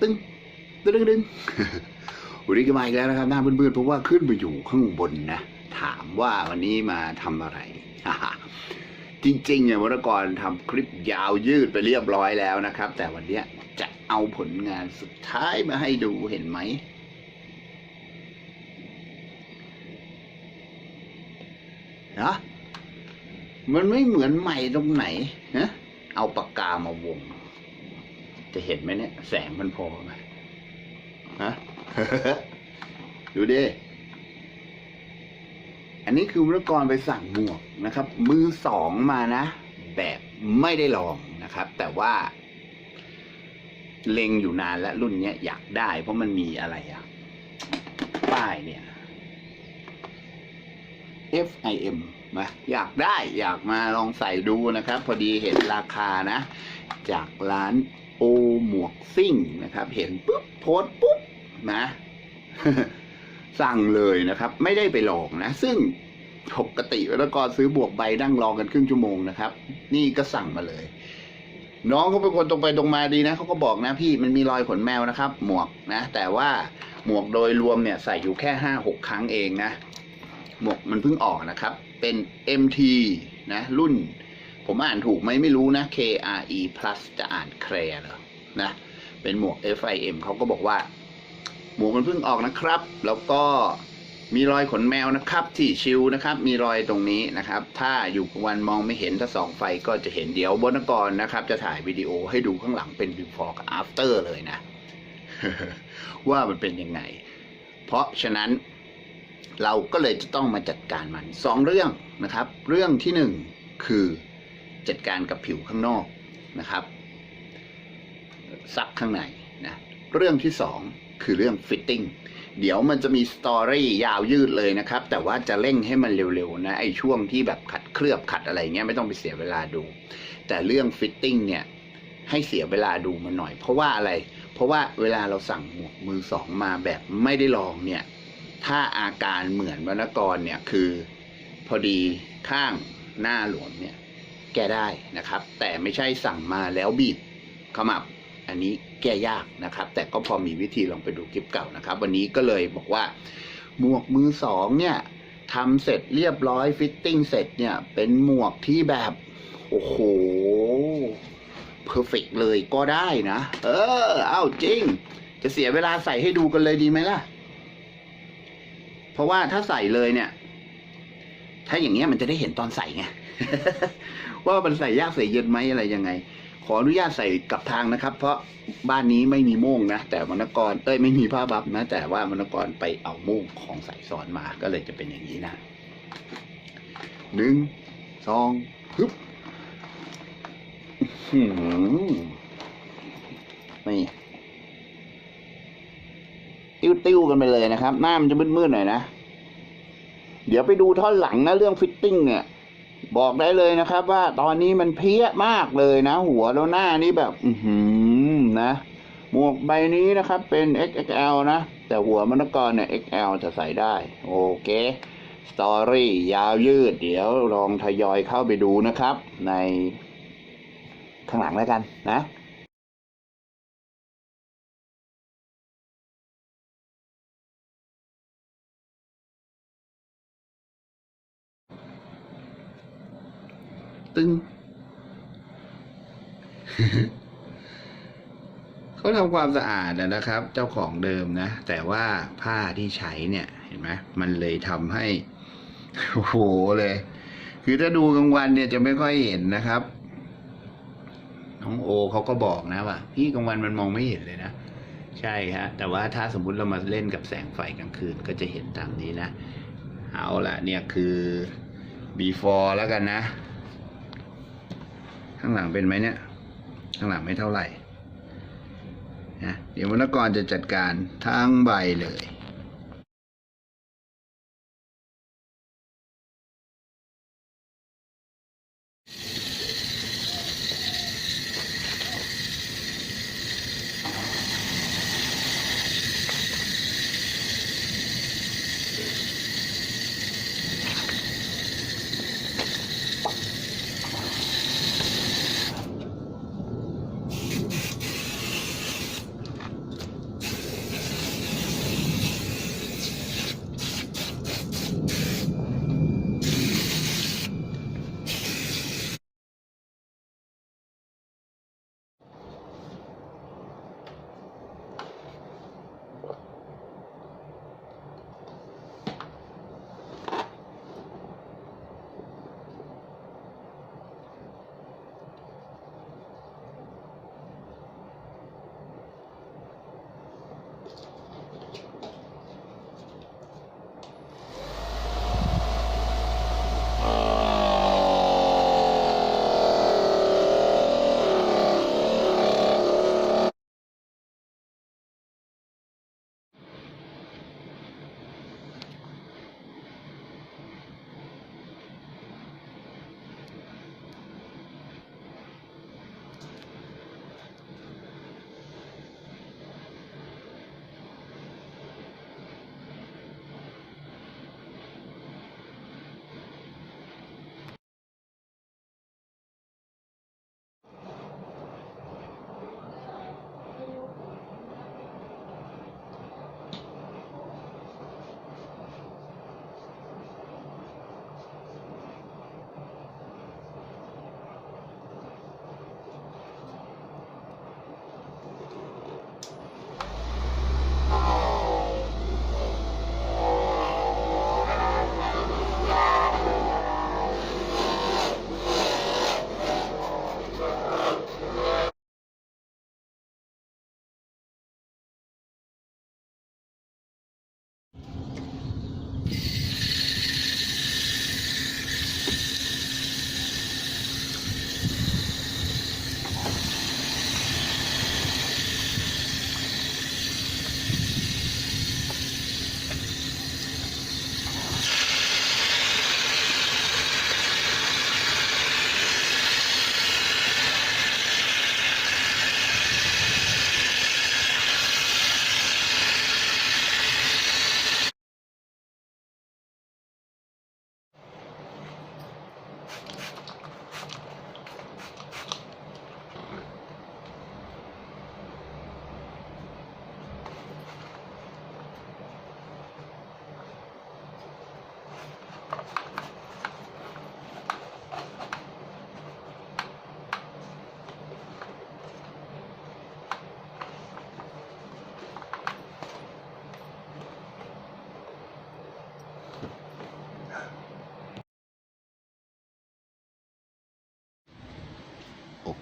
ตึ้งตึ้งตึ้งตึ้งวันนี้ก็มาอีกแล้วนะครับ หน้าเบื่อๆเพราะว่าขึ้นไปอยู่ข้างบนนะ ถามว่าวันนี้มาทำอะไรจริงๆเนี่ยวรกรทำคลิปยาวยืดไปเรียบร้อยแล้วนะครับ แต่วันเนี้ยจะเอาผลงานสุดท้ายมาให้ดูเห็นไหมนะมันไม่เหมือนใหม่ตรงไหนฮะเอาปากกามาวง จะเห็นไหมเนี่ย แสงมันพอไหมฮะดูดิอันนี้คือวรกรไปสั่งหมวกนะครับ มือสองมานะ แบบไม่ได้ลองนะครับ แต่ว่า เล็งอยู่นานแล้วรุ่นเนี้ยอยากได้ เพราะมันมีอะไรอะป้ายเนี่ย FIM มาอยากได้อยากมาลองใส่ดูนะครับ พอดีเห็นราคานะ จากร้าน โอหมวกซิ่งนะครับ เห็นปุ๊บโพสปุ๊บนะสั่งเลยนะครับ ไม่ได้ไปลองนะ ซึ่งปกติแล้วก็ซื้อบวกใบนั่งรองกันครึ่งชั่วโมงนะครับ นี่ก็สั่งมาเลย น้องเขาเป็นคนตรงไปตรงมาดีนะเขาก็บอกนะพี่มันมีรอยขนแมวนะครับ หมวกนะ แต่ว่าหมวกโดยรวมเนี่ยใส่อยู่แค่ห้าหกครั้งเองนะ หมวกมันเพิ่งออกนะครับ เป็น MT นะ รุ่น ผมอ่านถูกไหมไม่รู้นะ KRE plus จะอ่านแครเหรอนะเป็นหมวก FIM เขาก็บอกว่า หมวกมันเพิ่งออกนะครับ แล้วก็มีรอยขนแมวนะครับ ที่ชิวนะครับ มีรอยตรงนี้นะครับ ถ้าอยู่กลางวันมองไม่เห็นถ้าส่องไฟก็จะเห็นเดี๋ยวบนกรนะครับ จะถ่ายวิดีโอให้ดูข้างหลังเป็น before กับ after เลยนะ ว่ามันเป็นยังไง เพราะฉะนั้นเราก็เลยจะต้องมาจัดการมันสองเรื่องนะครับ เรื่องที่หนึ่งคือ จัดการกับผิวข้างนอกนะครับ ซักข้างในนะเรื่องที่สองคือเรื่องฟิตติ้งเดี๋ยวมันจะมีสตอรี่ยาวยืดเลยนะครับ แต่ว่าจะเร่งให้มันเร็วๆนะไอ้ช่วงที่แบบขัดเคลือบขัดอะไรเงี้ยไม่ต้องไปเสียเวลาดู แต่เรื่องฟิตติ้งเนี่ยให้เสียเวลาดูมันหน่อย เพราะว่าอะไร เพราะว่าเวลาเราสั่งหมวกมือสองมาแบบไม่ได้ลองเนี่ย ถ้าอาการเหมือนวรรณกรเนี่ยคือ พอดีข้างหน้าหลวมเนี่ย แก้ได้นะครับ แต่ไม่ใช่สั่งมาแล้วบีบขมับอันนี้แก้ยากนะครับ แต่ก็พอมีวิธีลองไปดูคลิปเก่านะครับ วันนี้ก็เลยบอกว่าหมวกมือสองเนี่ยทำเสร็จเรียบร้อยฟิตติ้งเสร็จเนี่ยเป็นหมวกที่แบบโอ้โหเพอร์เฟกเลยก็ได้นะ เออ เอาจริง จะเสียเวลาใส่ให้ดูกันเลยดีไหมล่ะ เพราะว่าถ้าใส่เลยเนี่ย ถ้าอย่างเงี้ยมันจะได้เห็นตอนใส่ไง ว่ามันใส่ยากใส่เย็นไหมอะไรยังไง ขออนุญาตใส่กับทางนะครับ เพราะบ้านนี้ไม่มีโม่งนะ แต่มณกรเอ้ยไม่มีผ้าบับนะ แต่ว่ามณกรไปเอาโม่งของสายสอนมาก็เลยจะเป็นอย่างนี้นะหนึ่งสองฮึบอื้อหือนี่ติ้วกันไปเลยนะครับ หน้ามันจะมืดๆหน่อยนะ เดี๋ยวไปดูท่อนหลังนะ เรื่องฟิตติ้งเนี่ย บอกได้เลยนะครับ ว่าตอนนี้มันเพี้ยมากเลยนะ หัวแล้วหน้านี่แบบ อือหือนะหมวกใบนี้นะครับเป็น XXL นะ แต่หัวมนกรเนี่ย XL จะใส่ได้ โอเคสตอรี่ยาวยืด เดี๋ยวลองทยอยเข้าไปดูนะครับ ในข้างหลังแล้วกันนะ ตึงเขาทำความสะอาดนะครับ เจ้าของเดิมนะ แต่ว่าผ้าที่ใช้เนี่ย เห็นไหมมันเลยทำให้โอ้โหเลย คือถ้าดูกลางวันเนี่ยจะไม่ค่อยเห็นนะครับ น้องโอเขาก็บอกนะว่าพี่กลางวันมันมองไม่เห็นเลยนะใช่ฮะแต่ว่าถ้าสมมุติเรามาเล่นกับแสงไฟกลางคืนก็จะเห็นตามนี้นะ เอาละเนี่ยคือ before แล้วกันนะ ข้างหลังเป็นไหมเนี่ย ข้างหลังไม่เท่าไหร่นะเดี๋ยววรรณกรจะจัดการทั้งใบเลย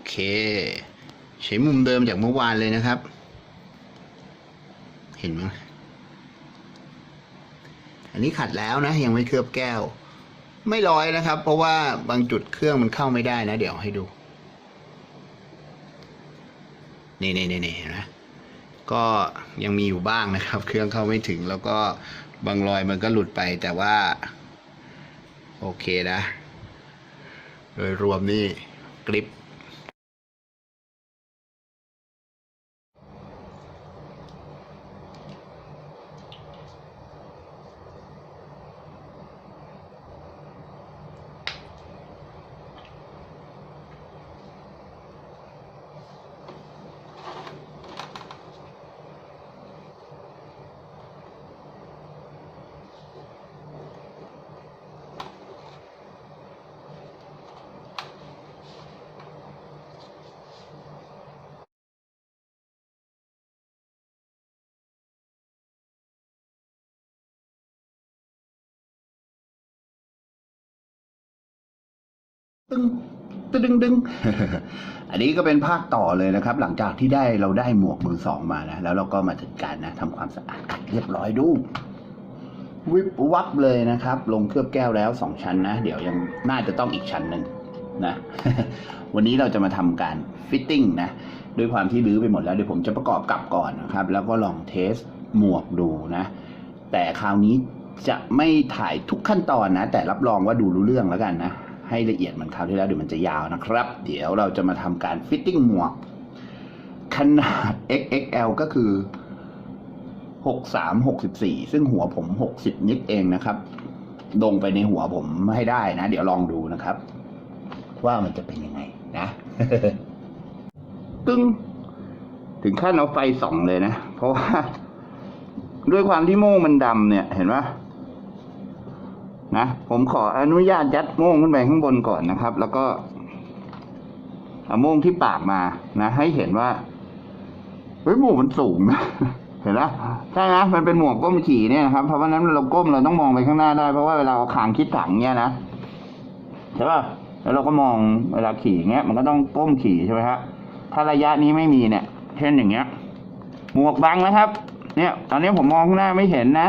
เค ใช้มุมเดิมจากเมื่อวานเลยนะครับ เห็นไหมอันนี้ขัดแล้วนะ ยังไม่เคลือบแก้ว ไม่ร้อยนะครับ เพราะว่าบางจุดเครื่องมันเข้าไม่ได้นะ เดี๋ยวให้ดู นี่นี่นี่นี่เห็นไหมก็ยังมีอยู่บ้างนะครับ เครื่องเข้าไม่ถึงแล้วก็บางรอยมันก็หลุดไปแต่ว่า โอเคนะ โดยรวมนี่กริป ตึงตึงดึงดึงอันนี้ก็เป็นภาคต่อเลยนะครับ หลังจากที่ได้เราได้หมวกมือสองมานะแล้วเราก็มาจัดการนะทำความสะอาดขัดเรียบร้อยดู วิบวับเลยนะครับ ลงเคลือบแก้วแล้วสองชั้นนะ เดี๋ยวยังน่าจะต้องอีกชั้นหนึ่งนะ วันนี้เราจะมาทำการฟิตติ้งนะด้วยความที่รื้อไปหมดแล้วเดี๋ยวผมจะประกอบกลับก่อนนะครับ แล้วก็ลองเทสหมวกดูนะ แต่คราวนี้จะไม่ถ่ายทุกขั้นตอนนะ แต่รับรองว่าดูรู้เรื่องแล้วกันนะ ให้ละเอียดเหมันคราวที่แล้วเดี๋ยวมันจะยาวนะครับ เดี๋ยวเราจะมาทำการฟิตติ้งหมวก ขนาด XXL ก็คือ 63 64 ซึ่งหัวผม 60 นิดเองนะครับลงไปในหัวผมให้ได้นะ เดี๋ยวลองดูนะครับ ว่ามันจะเป็นยังไงนะตึ้งถึงขั้นเอาไฟส่องเลยนะ เพราะว่า ด้วยความที่โม่งมันดำเนี่ย เห็นไหม นะผมขออนุญาตยัดโม่งขึ้นไปข้างบนก่อนนะครับ แล้วก็เอาโม่งที่ปากมานะให้เห็นว่าเฮ้ยหมวกมันสูงนะเห็นไหมใช่ไหมมันเป็นหมวกก้มขี่เนี่ยนะครับ เพราะว่านั้นเราก้มเราต้องมองไปข้างหน้าได้ เพราะว่าเวลาเอาคางคิดถังเนี่ยนะใช่ป่ะแล้วเราก็มองเวลาขี่เงี้ย มันก็ต้องก้มขี่ใช่ไหมฮะถ้าระยะนี้ไม่มีเนี่ย เช่นอย่างเงี้ย หมวกบังนะครับ เนี่ย ตอนนี้ผมมองข้างหน้าไม่เห็นนะ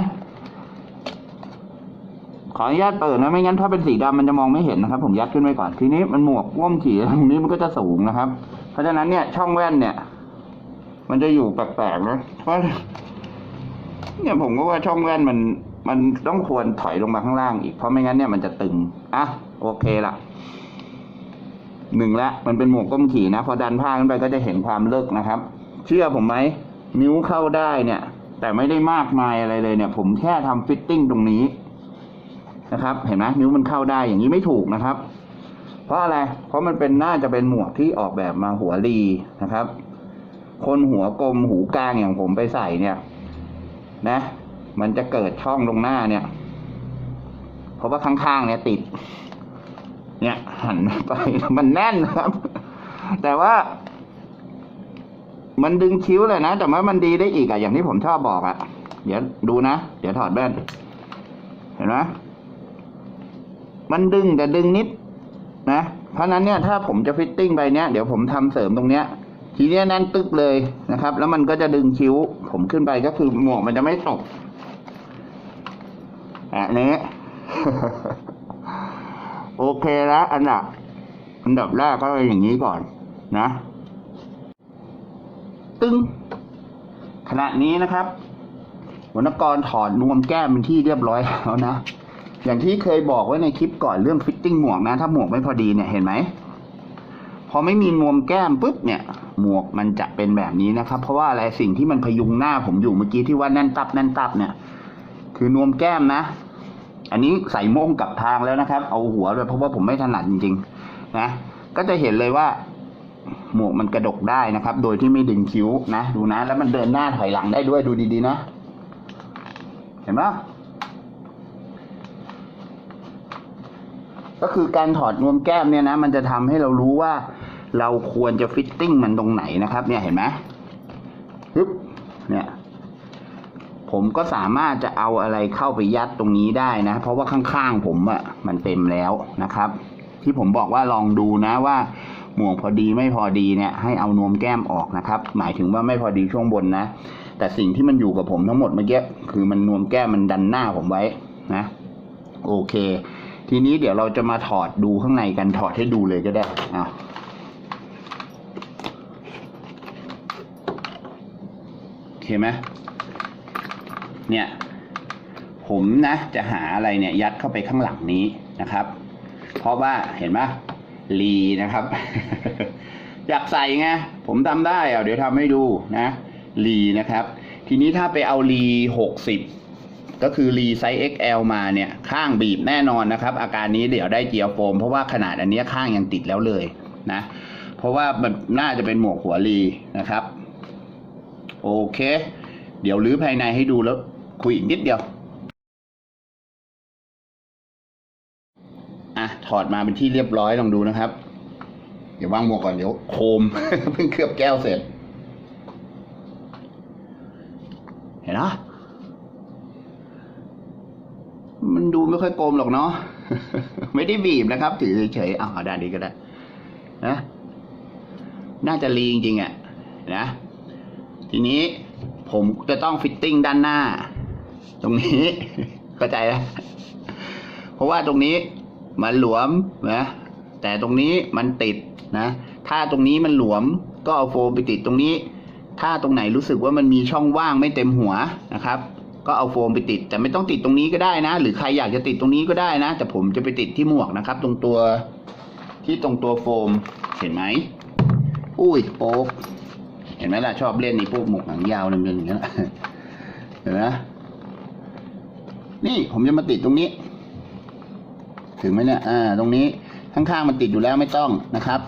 ขออนุญาตเปิดนะไม่งั้นถ้าเป็นสีดำมันจะมองไม่เห็นนะครับ ผมยัดขึ้นไว้ก่อนทีนี้มันหมวกก้มขี่ตรงนี้มันก็จะสูงนะครับ เพราะฉะนั้นเนี่ยช่องแว่นเนี่ย มันจะอยู่แปลกๆนะเพราะเนี่ยผมก็ว่าช่องแว่นมันมันต้องควรถอยลงมาข้างล่างอีกเพราะไม่งั้นเนี่ยมันจะตึงอะโอเคละหนึ่งละมันเป็นหมวกก้มขี่นะพอดันผ้าขึ้นไปก็จะเห็นความเลิกนะครับ เชื่อผมไหมนิ้วเข้าได้เนี่ย แต่ไม่ได้มากมายอะไรเลยเนี่ย ผมแค่ทำฟิตติ้งตรงนี้ นะครับ เห็นไหมนิ้วมันเข้าได้อย่างนี้ไม่ถูกนะครับ เพราะอะไร เพราะมันเป็นน่าจะเป็นหมวกที่ออกแบบมาหัวรีนะครับ คนหัวกลมหูกลางอย่างผมไปใส่เนี่ย นะ มันจะเกิดช่องตรงหน้าเนี่ย เพราะว่าข้างๆเนี่ยติด เนี่ยหันไปมันแน่นนะครับ แต่ว่ามันดึงคิ้วเลยนะ แต่ว่ามันดีได้อีกอะอย่างที่ผมชอบบอกอะเดี๋ยวดูนะ เดี๋ยวถอดแว่น เห็นไหม มันดึงแต่ดึงนิดนะ เพราะนั้นเนี่ยถ้าผมจะฟิตติ้งไปเนี่ยเดี๋ยวผมทำเสริมตรงเนี้ย ทีเนี้ยแน่นตึกเลยนะครับ แล้วมันก็จะดึงคิ้ว ผมขึ้นไปก็คือหมวกมันจะไม่ตกอันนี้ โอเคแล้วอันดับอันดับแรกก็เป็นอย่างนี้ก่อนนะ ตึงขณะนี้นะครับวรรณกรถอดนวมแก้มเป็นที่เรียบร้อยแล้วนะ อย่างที่เคยบอกไว้ในคลิปก่อนเรื่องฟิตติ้งหมวกนะ ถ้าหมวกไม่พอดีเนี่ยเห็นไหมพอไม่มีนวมแก้มปุ๊บเนี่ย หมวกมันจะเป็นแบบนี้นะครับ เพราะว่าอะไรสิ่งที่มันพยุงหน้าผมอยู่เมื่อกี้ที่ว่าแน่นตับแน่นตับเนี่ย คือนวมแก้มนะ อันนี้ใส่โม่งกับทางแล้วนะครับ เอาหัวเลยเพราะว่าผมไม่ถนัดจริงๆนะก็จะเห็นเลยว่า หมวกมันกระดกได้นะครับ โดยที่ไม่ดึงคิ้วนะ ดูนะ แล้วมันเดินหน้าถอยหลังได้ด้วยดูดีๆนะ เห็นไหม ก็คือการถอดนวมแก้มเนี่ยนะ มันจะทำให้เรารู้ว่า เราควรจะฟิตติ้งมันตรงไหนนะครับ เนี่ยเห็นไหมฮึบเนี่ย ผมก็สามารถจะเอาอะไรเข้าไปยัดตรงนี้ได้นะ เพราะว่าข้างๆผมอะ่ะมันเต็มแล้วนะครับ ที่ผมบอกว่าลองดูนะว่าหมวกพอดีไม่พอดีเนี่ย ให้เอานวมแก้มออกนะครับ หมายถึงว่าไม่พอดีช่วงบนนะ แต่สิ่งที่มันอยู่กับผมทั้งหมดเมื่อกี้คือมันนวมแก้มมันดันหน้าผมไว้นะ โอเค ทีนี้เดี๋ยวเราจะมาถอดดูข้างในกันถอดให้ดูเลยก็ได้อะโอเคไหมเนี่ย ผมนะจะหาอะไรเนี่ยยัดเข้าไปข้างหลังนี้นะครับ เพราะว่าเห็นไหมลีนะครับ อยากใส่ไงผมทำได้อะเดี๋ยวทำให้ดูนะลีนะครับ ทีนี้ถ้าไปเอาลีหกสิบ ก็คือรีไซส์ XL มาเนี่ยข้างบีบแน่นอนนะครับ อาการนี้เดี๋ยวได้เจียวโฟม เพราะว่าขนาดอันนี้ข้างยังติดแล้วเลยนะ เพราะว่ามันน่าจะเป็นหมวกหัวรีนะครับ โอเค เดี๋ยวรื้อภายในให้ดูแล้วคุยอีกนิดเดียวอะถอดมาเป็นที่เรียบร้อยลองดูนะครับ เดี๋ยววางหมวกก่อนเดี๋ยวโคมเพิ่งเคลือบแก้วเสร็จ เห็นเนาะมัน ดูไม่ค่อยกลมหรอกเนาะ ไม่ได้บีบนะครับ ถือเฉยๆเอาด้านนี้ก็ได้ นะ น่าจะรีจริงๆอะ นะ ทีนี้ผมจะต้องฟิตติ้งด้านหน้า ตรงนี้ เข้าใจแล้วเพราะว่าตรงนี้มันหลวมนะ แต่ตรงนี้มันติดนะ ถ้าตรงนี้มันหลวม ก็เอาโฟมไปติดตรงนี้ ถ้าตรงไหนรู้สึกว่ามันมีช่องว่างไม่เต็มหัวนะครับ ก็เอาโฟมไปติด แต่ไม่ต้องติดตรงนี้ก็ได้นะ หรือใครอยากจะติดตรงนี้ก็ได้นะ แต่ผมจะไปติดที่หมวกนะครับ ตรงตัวที่ตรงตัวโฟมเห็นไหมอุ้ยโป๊กเห็นไหมล่ะชอบเล่นนี่พวกหมวกหนังยาวนึงๆอย่างเงี้ยเห็นไหมนี่ผมจะมาติดตรงนี้ ถึงไหมเนี่ยอ่า ตรงนี้ข้างๆมันติดอยู่แล้วไม่ต้องนะครับ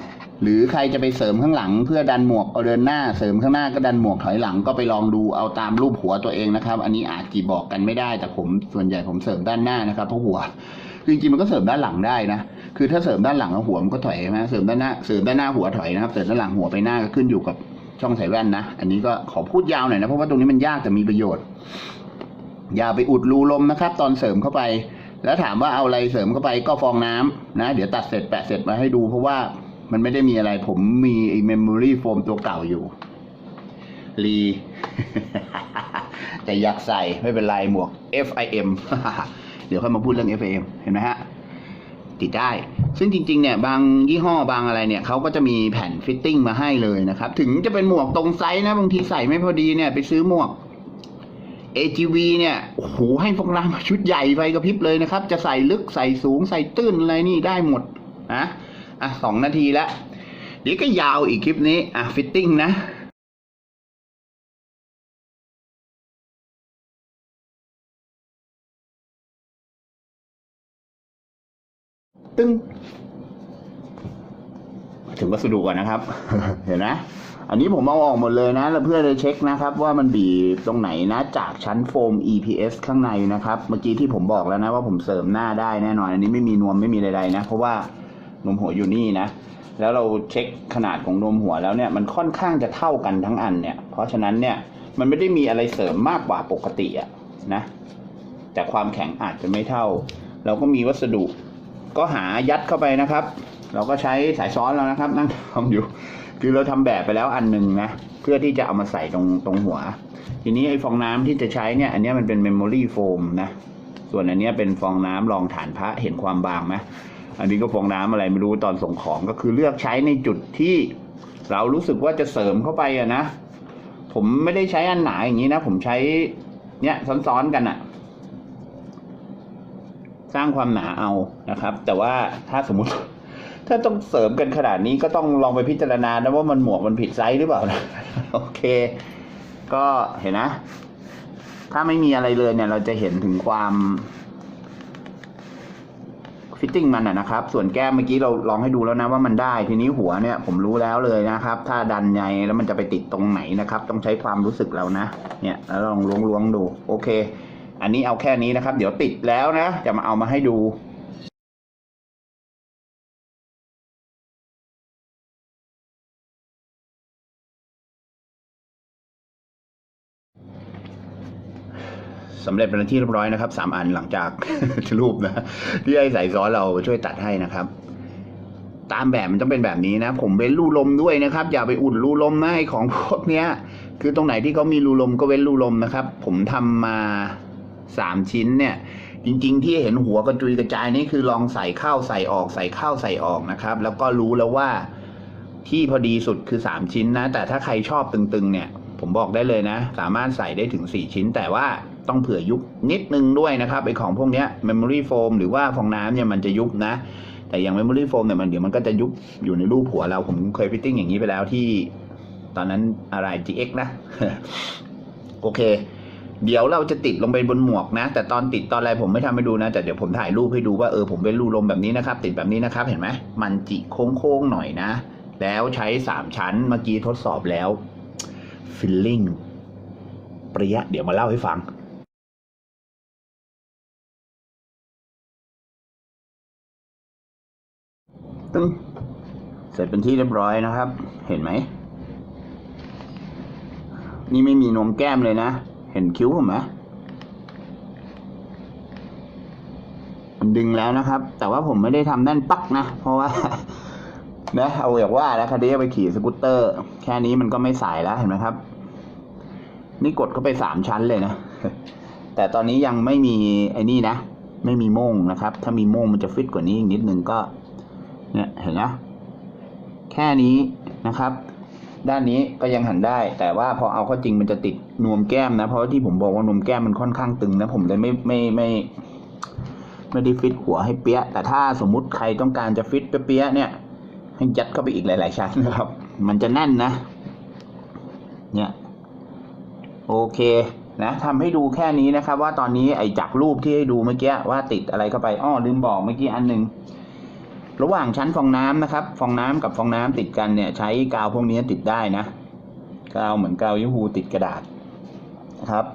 หรือใครจะไปเสริมข้างหลังเพื่อดันหมวกเอาเดินหน้าเสริมข้างหน้าก็ดันหมวกถอยหลังก็ไปลองดูเอาตามรูปหัวตัวเองนะครับ อันนี้อาจจีบอกกันไม่ได้แต่ผมส่วนใหญ่ผมเสริมด้านหน้านะครับเพราะหัวจริงๆมันก็เสริมด้านหลังได้นะคือถ้าเสริมด้านหลังแล้วหัวมันก็ถอยใช่ไหมเสริมด้านหน้าเสริมด้านหน้าหัวถอยนะครับเสริมด้านหลังหัวไปหน้าก็ขึ้นอยู่กับช่องใส่แว่นนะ อันนี้ก็ขอพูดยาวหน่อยนะเพราะว่าตรงนี้มันยากแต่มีประโยชน์ อย่าไปอุดรูลมนะครับ ตอนเสริมเข้าไป แล้วถามว่าเอาอะไรเสริมเข้าไปก็ฟองน้ำนะ เดี๋ยวตัดเสร็จแปะเสร็จมาให้ดูเพราะว่า มันไม่ได้มีอะไร ผมมีไอ้เมมโมรี่โฟมตัวเก่าอยู่ รีแต่อยากใส่ไม่เป็นไรหมวก FIM เดี๋ยวค่อยมาพูดเรื่อง FIM เห็นไหมฮะ ติดได้ ซึ่งจริง ๆ เนี่ย บางยี่ห้อบางอะไรเนี่ยเขาก็จะมีแผ่นฟิตติ้งมาให้เลยนะครับ ถึงจะเป็นหมวกตรงไซส์นะ บางทีใส่ไม่พอดีเนี่ย ไปซื้อหมวก AGV เนี่ยโอ้โหให้ฟองน้ำมาชุดใหญ่ไฟกระพริบเลยนะครับ จะใส่ลึกใส่สูงใส่ตื้นอะไรนี่ได้หมดนะ อะสองนาทีแล้ว เดี๋ยวก็ยาวอีกคลิปนี้ อะ ฟิตติ้งนะตึ้งถึงวัสดุก่อนนะครับ เห็นไหมอันนี้ผมเอาออกหมดเลยนะแล้วเพื่อจะเช็คนะครับ ว่ามันบีบตรงไหนนะจากชั้นโฟม EPS ข้างในนะครับ เมื่อกี้ที่ผมบอกแล้วนะว่าผมเสริมหน้าได้แน่นอน อันนี้ไม่มีนวมไม่มีใดๆนะ เพราะว่า นมหัวอยู่นี่นะ แล้วเราเช็คขนาดของนมหัวแล้วเนี่ยมันค่อนข้างจะเท่ากันทั้งอันเนี่ย เพราะฉะนั้นเนี่ยมันไม่ได้มีอะไรเสริมมากกว่าปกติอะนะ แต่ความแข็งอาจจะไม่เท่า เราก็มีวัสดุก็หายัดเข้าไปนะครับ เราก็ใช้สายซ้อนแล้วนะครับ นั่งทำอยู่ คือเราทำแบบไปแล้วอันหนึ่งนะ เพื่อที่จะเอามาใส่ตรงตรงหัว ทีนี้ไอ้ฟองน้ำที่จะใช้เนี่ย อันเนี้ยมันเป็นเมมโมรี่โฟมนะ ส่วนอันเนี้ยเป็นฟองน้ำรองฐานพระเห็นความบางไหม อันนี้ก็ฟองน้ำอะไรไม่รู้ตอนส่งของก็คือเลือกใช้ในจุดที่ เรารู้สึกว่าจะเสริมเข้าไปอะนะผมไม่ได้ใช้อันหนาอย่างนี้นะ ผมใช้เนี่ยซ้อนๆกันอะสร้างความหนาเอานะครับ แต่ว่าถ้าสมมติ ถ้าต้องเสริมกันขนาดนี้ก็ต้องลองไปพิจารณานะว่ามันหมวกมันผิดไซส์หรือเปล่านะโอเค ก็เห็นนะ ถ้าไม่มีอะไรเลยเนี่ย เราจะเห็นถึงความ ฟิตติ้งมันนะครับ ส่วนแก้มเมื่อกี้เราลองให้ดูแล้วนะว่ามันได้ ทีนี้หัวเนี่ยผมรู้แล้วเลยนะครับ ถ้าดันใยแล้วมันจะไปติดตรงไหนนะครับ ต้องใช้ความรู้สึกเรานะ เนี่ยแล้วลองล้วงๆดู โอเค อันนี้เอาแค่นี้นะครับ เดี๋ยวติดแล้วนะ จะมาเอามาให้ดู สำเร็จเป็นที่เรียบร้อยนะครับสามอันหลังจากรูปนะที่ไอ้สายซ้อนเราช่วยตัดให้นะครับ ตามแบบมันต้องเป็นแบบนี้นะ ผมเว้นรูลมด้วยนะครับ อย่าไปอุดรูลมนะไอ้ของพวกเนี้ย คือตรงไหนที่เขามีรูลมก็เว้นรูลมนะครับ ผมทำมาสามชิ้นเนี่ย จริง ๆ ที่เห็นหัวกระจุยกระจายนี่คือลองใส่เข้าใส่ออกใส่เข้าใส่ออกนะครับ แล้วก็รู้แล้วว่าที่พอดีสุดคือสามชิ้นนะ แต่ถ้าใครชอบตึงๆ เนี่ย ผมบอกได้เลยนะ สามารถใส่ได้ถึงสี่ชิ้นแต่ว่า ต้องเผื่อยุบนิดนึงด้วยนะครับไอของพวกนี้ memory foam หรือว่าฟองน้ำเนี่ยมันจะยุบนะ แต่อย่าง memory foam เนี่ยมันเดี๋ยวมันก็จะยุบอยู่ในรูปหัวเรา ผมเคยฟิตติ้งอย่างนี้ไปแล้วที่ตอนนั้นอะไร GX นะ โอเค เดี๋ยวเราจะติดลงไปบนหมวกนะ แต่ตอนติดตอนอะไรผมไม่ทำให้ดูนะ แต่เดี๋ยวผมถ่ายรูปให้ดูว่าเออผมเป็นรูลมแบบนี้นะครับ ติดแบบนี้นะครับ เห็นไหมมันจิโค้งๆหน่อยนะ แล้วใช้สามชั้นเมื่อกี้ทดสอบแล้วฟิลลิ่งเปรี้ยเดี๋ยวมาเล่าให้ฟัง ตึ้งเสร็จเป็นที่เรียบร้อยนะครับ เห็นไหม นี่ไม่มีนมแก้มเลยนะ เห็นคิ้วผมไหมมันดึงแล้วนะครับ แต่ว่าผมไม่ได้ทำแน่นปักนะ เพราะว่านะเอาอย่างว่านะคันนี้ไปขี่สกูตเตอร์ แค่นี้มันก็ไม่สายแล้วเห็นไหมครับ นี่กดเข้าไปสามชั้นเลยนะ แต่ตอนนี้ยังไม่มีไอ้นี่นะ ไม่มีโม่งนะครับ ถ้ามีโม่งมันจะฟิตกว่านี้อีกนิดนึงก็ เนี่ยเห็นนะแค่นี้นะครับ ด้านนี้ก็ยังหันได้ แต่ว่าพอเอาเข้าจริงมันจะติดนวมแก้มนะ เพราะที่ผมบอกว่านวมแก้มมันค่อนข้างตึงนะผมเลยไม่ไม่ไม่ไม่ได้ฟิตหัวให้เปี้ย แต่ถ้าสมมุติใครต้องการจะฟิตเปี้ยๆเนี่ย ให้ยัดเข้าไปอีกหลาย ๆ ชั้นนะครับ มันจะแน่นนะ เนี่ยโอเคนะทำให้ดูแค่นี้นะครับ ว่าตอนนี้ไอ้จากรูปที่ให้ดูเมื่อกี้ว่าติดอะไรเข้าไปอ้อลืมบอกเมื่อกี้อันหนึ่ง ระหว่างชั้นฟองน้ำนะครับ ฟองน้ำกับฟองน้ำติดกันเนี่ย ใช้กาวพวกนี้ติดได้นะ กาวเหมือนกาวยูฮูติดกระดาษนะครับ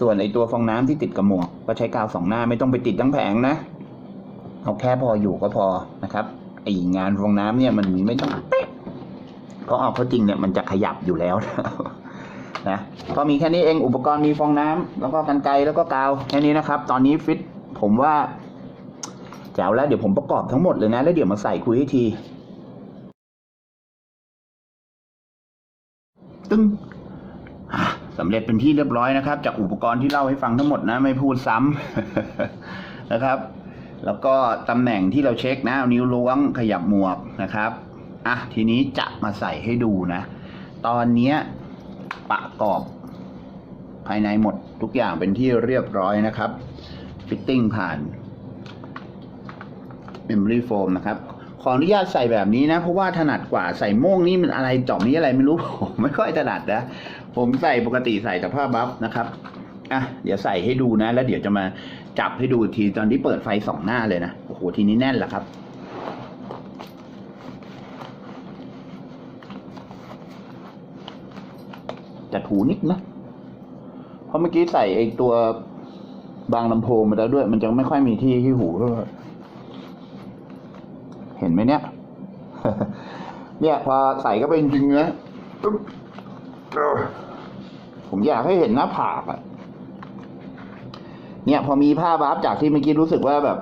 ส่วนไอตัวฟองน้ำที่ติดกับหมวก ก็ใช้กาวสองหน้าไม่ต้องไปติดทั้งแผงนะ เอาแค่พออยู่ก็พอนะครับ ไองานฟองน้ำเนี่ยมันไม่ต้องเป๊ะเพราะเอาเข้าจริงเนี่ยมันจะขยับอยู่แล้วนะ ก็มีแค่นี้เองอุปกรณ์มีฟองน้ำแล้วก็กันไกรแล้วก็กาวแค่นี้นะครับ ตอนนี้ฟิตผมว่า แจ๋วแล้วเดี๋ยวผมประกอบทั้งหมดเลยนะ แล้วเดี๋ยวมาใส่คุยให้ที ตึ้งสำเร็จเป็นที่เรียบร้อยนะครับ จากอุปกรณ์ที่เล่าให้ฟังทั้งหมดนะ ไม่พูดซ้ำนะครับ แล้วก็ตำแหน่งที่เราเช็คนะนิ้วล้วงขยับหมวกนะครับอะทีนี้จะมาใส่ให้ดูนะ ตอนเนี้ประกอบภายในหมดทุกอย่างเป็นที่เรียบร้อยนะครับ ฟิตติ้งผ่าน Memory Foam นะครับ ขออนุญาตใส่แบบนี้นะ เพราะว่าถนัดกว่าใส่โม่งนี่มันอะไรจอบนี้อะไรไม่รู้ ผมไม่ค่อยถนัดนะ ผมใส่ปกติใส่แต่ผ้าบัฟนะครับอะเดี๋ยวใส่ให้ดูนะ แล้วเดี๋ยวจะมาจับให้ดูอีกทีตอนที่เปิดไฟสองหน้าเลยนะโอ้โหทีนี้แน่นแล้วครับจะถูนิดนะ เพราะเมื่อกี้ใส่ไอ้ตัวบางลำโพงมาแล้วด้วย มันจะไม่ค่อยมีที่ที่หูเท่าไหร่ เห็นไหมเนี่ย เนี่ยพอใส่ก็ไปจริงนะผมอยากให้เห็นหน้าผากอะเนี่ย พอมีผ้าบัฟจากที่เมื่อกี้รู้สึกว่าแบบ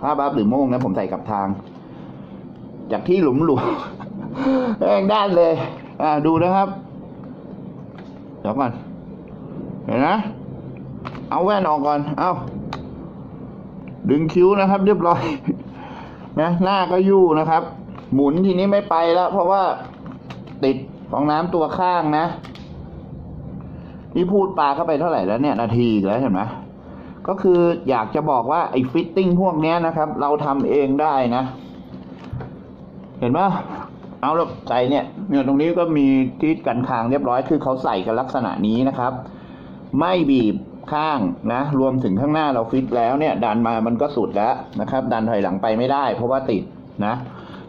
ผ้าบัฟหรือโม่งนะผมใส่กับทาง จากที่หลุมหลุมแองด้านเลย อ่าดูนะครับ เดี๋ยวก่อน เห็นนะ เอาแว่นออกก่อน เอาดึงคิ้วนะครับ เรียบร้อย นะหน้าก็ยู่นะครับ หมุนทีนี้ไม่ไปแล้ว เพราะว่าติดฟองน้ำตัวข้างนะนี่พูดปลาเข้าไปเท่าไหร่แล้วเนี่ยนาทีแล้วเห็นไหมก็คืออยากจะบอกว่าไอ้ฟิตติ้งพวกนี้นะครับ เราทำเองได้นะ เห็นไหมเอาแล้วใส่เนี่ยเนี่ยตรงนี้ก็มีที่กันคางเรียบร้อยคือเขาใส่กันลักษณะนี้นะครับ ไม่บีบ ข้างนะรวมถึงข้างหน้าเราฟิตแล้วเนี่ย ดันมามันก็สุดแล้วนะครับ ดันถอยหลังไปไม่ได้ เพราะว่าติดนะ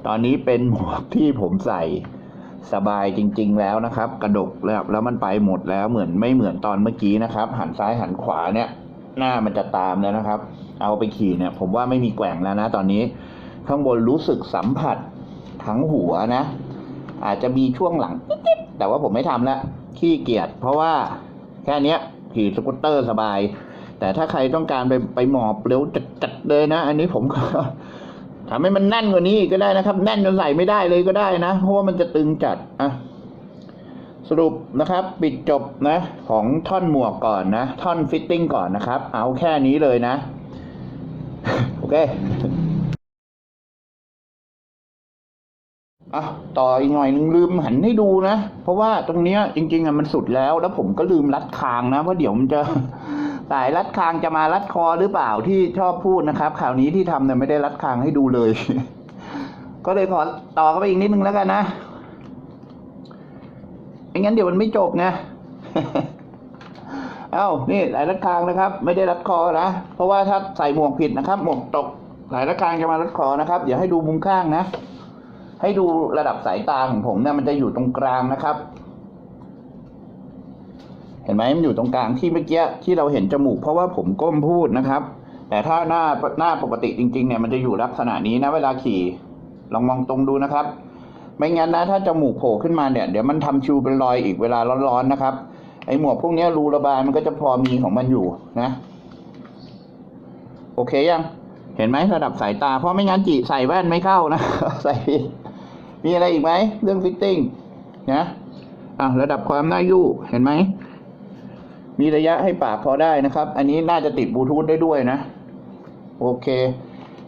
ตอนนี้เป็นหมวกที่ผมใส่สบายจริง ๆ แล้วนะครับ กระดกแล้วแล้วมันไปหมดแล้วเหมือนไม่เหมือนตอนเมื่อกี้นะครับ หันซ้ายหันขวาเนี่ย หน้ามันจะตามแล้วนะครับ เอาไปขี่เนี่ย ผมว่าไม่มีแกว่งแล้วนะ ตอนนี้ข้างบนรู้สึกสัมผัสทั้งหัวนะ อาจจะมีช่วงหลังแต่ว่าผมไม่ทำละขี้เกียจเพราะว่าแค่นี้ ขี่สกูตเตอร์สบาย แต่ถ้าใครต้องการไปไปหมอบเร็วจัดๆเลยนะ อันนี้ผมก็ทำให้มันแน่นกว่านี้กก็ได้นะครับ แน่นจนใส่ไม่ได้เลยก็ได้นะเพราะว่ามันจะตึงจัดอะสรุปนะครับ ปิดจบนะ ของท่อนหมวกก่อนนะ ท่อนฟิตติ้งก่อนนะครับ เอาแค่นี้เลยนะ โอเค อะต่ออีกหน่อยนึงลืมหันให้ดูนะ เพราะว่าตรงเนี้ยจริง ๆอะมันสุดแล้ว แล้วผมก็ลืมรัดคางนะเพราะเดี๋ยวมันจะสายรัดคางจะมารัดคอหรือเปล่าที่ชอบพูดนะครับข่าวนี้ที่ทำเนี่ยไม่ได้รัดคางให้ดูเลย ก็เลยขอต่อเข้าไปอีกนิดนึงแล้วกันนะไม่งั้นเดี๋ยวมันไม่จบไงเอ้านี่สายรัดคางนะครับ ไม่ได้รัดคอนะเพราะว่าถ้าใส่หมวกผิดนะครับ หมวกตกสายรัดคางจะมารัดคอนะครับ เดี๋ยวให้ดูมุมข้างนะ ให้ดูระดับสายตาของผมเนี่ยมันจะอยู่ตรงกลางนะครับ เห็นไหมมันอยู่ตรงกลางที่เมื่อกี้ที่เราเห็นจมูก เพราะว่าผมก้มพูดนะครับ แต่ถ้าหน้าหน้าปกติจริง ๆ เนี่ยมันจะอยู่ลักษณะนี้นะเวลาขี่ ลองมองตรงดูนะครับ ไม่งั้นนะถ้าจมูกโผล่ขึ้นมาเนี่ยเดี๋ยวมันทำชูเป็นรอยอีกเวลาร้อนๆนะครับไอหมวกพวกนี้รูระบายมันก็จะพอมีของมันอยู่นะ โอเคยังเห็นไหมระดับสายตา เพราะไม่งั้นจีใส่แว่นไม่เข้านะ ใส่ มีอะไรอีกไหมเรื่องฟิตติ้งนะอะระดับความน่ายู่เห็นไหมมีระยะให้ปากพอได้นะครับ อันนี้น่าจะติดบลูทูธได้ด้วยนะ โอเค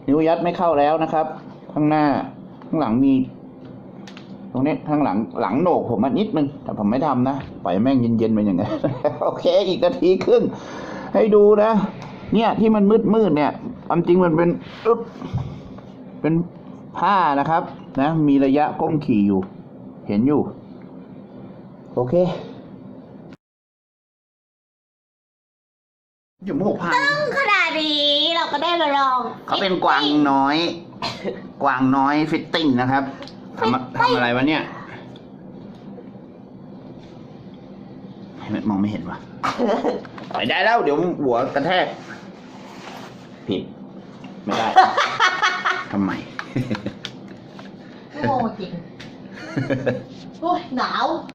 นิ้วยัดไม่เข้าแล้วนะครับ ข้างหน้าข้างหลังมี ตรงนี้ข้างหลังหลังโหนกผมนิดนึง แต่ผมไม่ทำนะปล่อยแม่งเย็นๆไปอย่างนั้นโอเค อีกนาทีครึ่งให้ดูนะ เนี่ยที่มันมืดมืดเนี่ยความจริงมันเป็นอึ๊บเป็น ผ้านะครับนะมีระยะก้มขี่อยู่ เห็นอยู่ โอเคจมูกพังขนาดนี้เราก็ได้มาลองเขาเป็นกวางน้อย กวางน้อยฟิตติ้งนะครับทำอะทำอะไรวะเนี่ยไม่มองไม่เห็นวะไปได้แล้ว เดี๋ยวหัวกระแทก ผิด ไม่ได้ทำไม โง่จริงโอ้ยหนาว